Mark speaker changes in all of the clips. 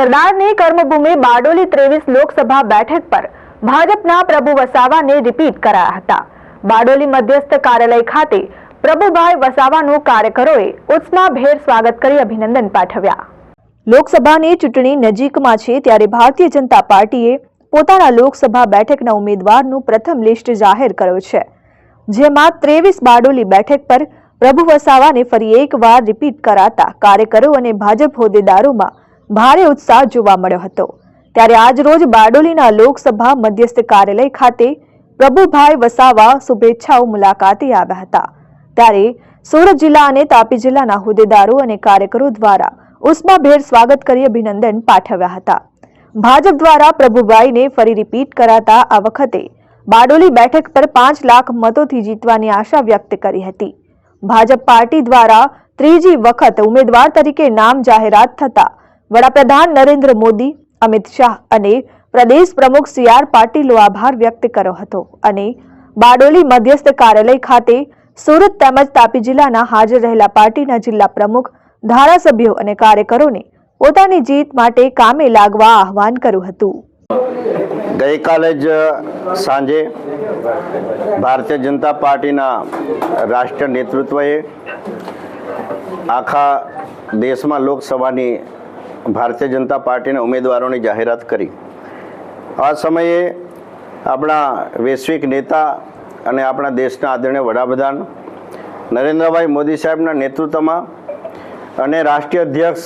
Speaker 1: સરદારની કર્મભૂમિ બારડોલી ત્રેવીસ લોકસભા બેઠક પર ભાજપના પ્રભુ વસાવાને રિપીટ કરાયા હતા. બારડોલી મધ્યસ્થ કાર્યાલય ખાતે પ્રભુભાઈ વસાવાનું કાર્યકરોએ ઉષ્માભેર સ્વાગત કરી અભિનંદન પાઠવ્યા. લોકસભાની ચૂંટણી નજીકમાં છે ત્યારે ભારતીય જનતા પાર્ટીએ પોતાના લોકસભા બેઠકના ઉમેદવારનું પ્રથમ લિસ્ટ જાહેર કર્યો છે, જેમાં ત્રેવીસ બારડોલી બેઠક પર પ્રભુ વસાવાને ફરી એકવાર રિપીટ કરાતા કાર્યકરો અને ભાજપ હોદ્દેદારોમાં ભારે ઉત્સાહ જોવા મળ્યો હતો. ત્યારે આજ રોજ બારડોલીના લોકસભા મધ્યસ્થ કાર્યાલય ખાતે પ્રભુભાઈ વસાવા શુભેચ્છાઓ મુલાકાતે આવ્યા હતા. ત્યારે સુરત જિલ્લા અને તાપી જિલ્લાના હોદ્દેદારો અને કાર્યકરો દ્વારા ઉષ્માભેર સ્વાગત કરી અભિનંદન પાઠવ્યા હતા. ભાજપ દ્વારા પ્રભુભાઈને ફરી રિપીટ કરાતા આ વખતે બારડોલી બેઠક પર પાંચ લાખ મતોથી જીતવાની આશા વ્યક્ત કરી હતી. ભાજપ પાર્ટી દ્વારા ત્રીજી વખત ઉમેદવાર તરીકે નામ જાહેરાત થતા વડાપ્રધાન નરેન્દ્ર મોદી, અમિત શાહ અને પ્રદેશ પ્રમુખ સી આર પાટીલો આભાર વ્યક્ત કર્યો હતો અને બારડોલી મધ્યસ્થ કાર્યાલય ખાતે સુરત તેમજ તાપી જિલ્લાના હાજર રહેલા પાર્ટીના જિલ્લા પ્રમુખ, ધારાસભ્યો અને કાર્યકરોને પોતાની જીત માટે કામે લાગવા આહવાન કર્યું હતું.
Speaker 2: ગઈકાલે જ સાંજે ભારતીય જનતા પાર્ટીના રાષ્ટ્રીય નેતૃત્વએ આખા દેશમાં લોકસભાની ભારતીય જનતા પાર્ટીના ઉમેદવારોની જાહેરાત કરી. આ સમયે આપણા વૈશ્વિક નેતા અને આપણા દેશના આદરણીય વડાપ્રધાન નરેન્દ્રભાઈ મોદી સાહેબના નેતૃત્વમાં અને રાષ્ટ્રીય અધ્યક્ષ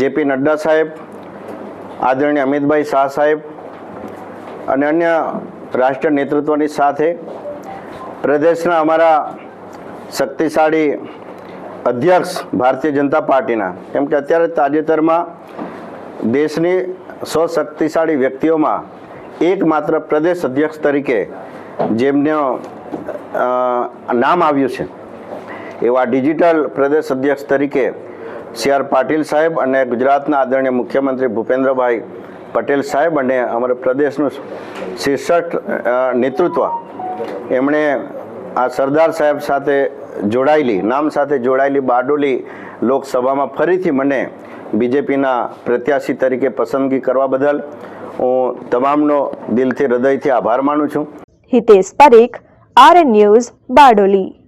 Speaker 2: જેપી નડ્ડા સાહેબ, આદરણીય અમિતભાઈ શાહ સાહેબ અને અન્ય રાષ્ટ્રીય નેતૃત્વની સાથે પ્રદેશના અમારા શક્તિશાળી અધ્યક્ષ ભારતીય જનતા પાર્ટીના. કેમ કે અત્યારે તાજેતરમાં દેશની સો શક્તિશાળી વ્યક્તિઓમાં એકમાત્ર પ્રદેશ અધ્યક્ષ તરીકે જેમનું નામ આવ્યું છે, એવા ડિજિટલ પ્રદેશ અધ્યક્ષ તરીકે સી આર પાટીલ સાહેબ અને ગુજરાતના આદરણીય મુખ્યમંત્રી ભૂપેન્દ્રભાઈ પટેલ સાહેબ અને અમારા પ્રદેશનું શીર્ષક નેતૃત્વ. એમણે આ સરદાર સાહેબ સાથે જોડાયેલી, નામ સાથે જોડાયેલી બારડોલી લોકસભામાં ફરીથી મને બીજેપીના પ્રત્યાશી તરીકે પસંદગી કરવા બદલ હું તમામનો દિલથી, હૃદયથી આભાર માનું છું.
Speaker 1: Hitesh Parekh R news, Bardoli.